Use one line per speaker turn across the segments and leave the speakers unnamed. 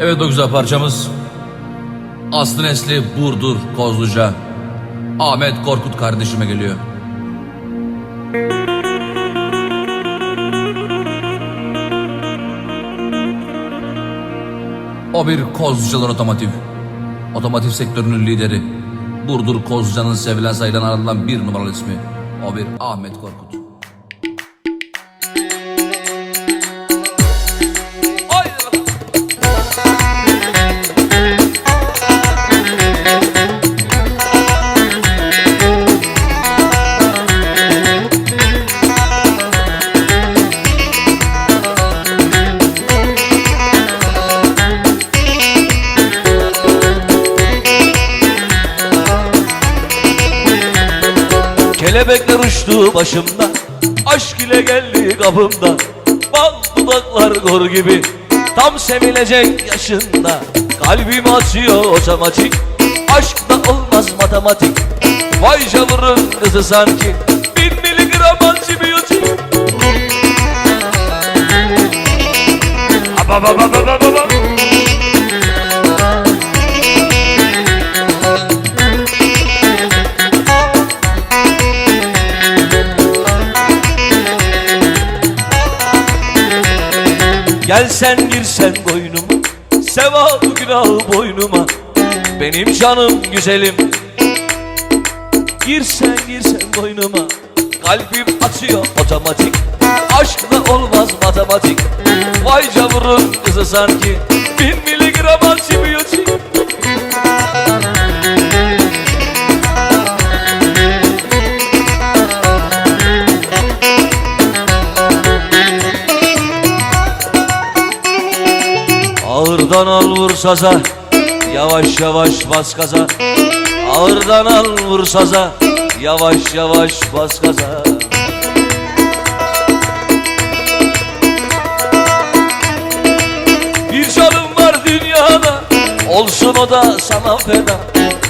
Evet o güzel parçamız. Aslı Nesli Burdur Kozluca. Ahmet Korkut kardeşime geliyor. O bir Kozlucalar Otomotiv. Otomotiv sektörünün lideri. Burdur Kozluca'nın sevilen sayılan aranan bir numaralı ismi. O bir Ahmet Korkut.
Kelebekler uçtu başımda Aşk ile geldi kapımda. Bal dudaklar gor gibi Tam sevilecek yaşında. Kalbim atıyor otomatik Aşkta olmaz matematik. Vay canırın kızı sanki Bin miligram antibiyotik. Aba ba ba ba ba ba ba. Gelsen girsen boynuma Sevabı günahı boynuma. Benim canım güzelim. Girsen girsen boynuma. Kalbim atıyor otomatik. Aşkla olmaz matematik. Vay camurun kızı sanki. Bin miligram Ağırdan al vur Yavaş yavaş bas gaza. Ağırdan al vur Yavaş yavaş bas gaza. Bir canım var dünyada Olsun o da sana feda.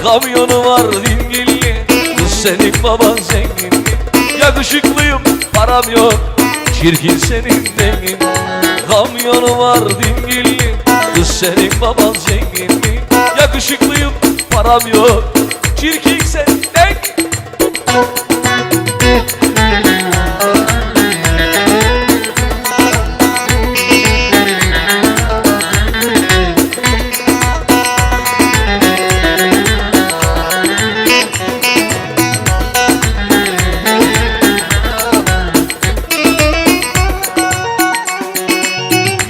Kamyonu var dingilli Kız senin baban zengin. Yakışıklıyım param yok Çirkin senin dengin Kamyonu var dingilli senin baban zengin mi? Yakışıklıyım param yok. Çirkin sen dengin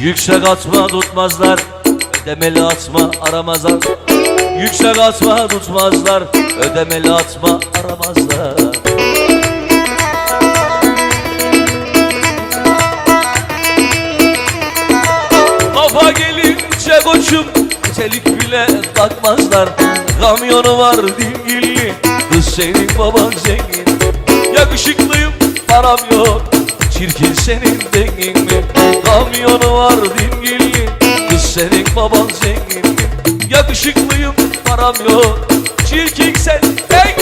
Yüksek atma tutmazlar Ödemeli atma aramazlar. Yüksek atma tutmazlar. Ödemeli atma aramazlar. Kafa gelince koçum Telik bile takmazlar Kamyonu var dingilli Kız senin baban zengin. Yakışıklıyım param yok Çirkin senin dengin mi? Kamyonu var dingilli Yakışıklıyım param yok. Çirkin sen dengin